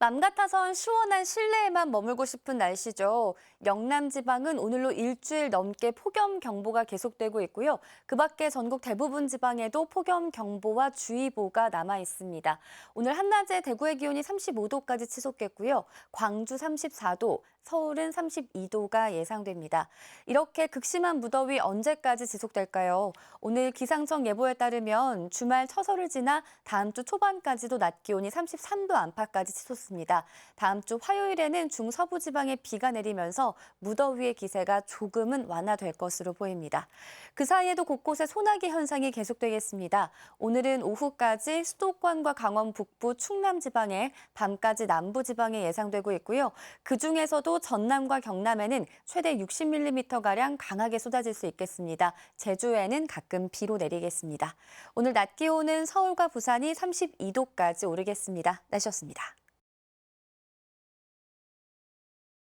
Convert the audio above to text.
맘 같아선 시원한 실내에만 머물고 싶은 날씨죠. 영남 지방은 오늘로 일주일 넘게 폭염 경보가 계속되고 있고요. 그 밖에 전국 대부분 지방에도 폭염 경보와 주의보가 남아 있습니다. 오늘 한낮에 대구의 기온이 35도까지 치솟겠고요. 광주 34도, 서울은 32도가 예상됩니다. 이렇게 극심한 무더위 언제까지 지속될까요? 오늘 기상청 예보에 따르면 주말 처서를 지나 다음 주 초반까지도 낮 기온이 33도 안팎까지 치솟습니다. 다음 주 화요일에는 중서부 지방에 비가 내리면서 무더위의 기세가 조금은 완화될 것으로 보입니다. 그 사이에도 곳곳에 소나기 현상이 계속되겠습니다. 오늘은 오후까지 수도권과 강원 북부, 충남 지방에 밤까지 남부 지방에 예상되고 있고요. 그 중에서도 전남과 경남에는 최대 60mm가량 강하게 쏟아질 수 있겠습니다. 제주에는 가끔 비로 내리겠습니다. 오늘 낮 기온은 서울과 부산이 32도까지 오르겠습니다. 날씨였습니다.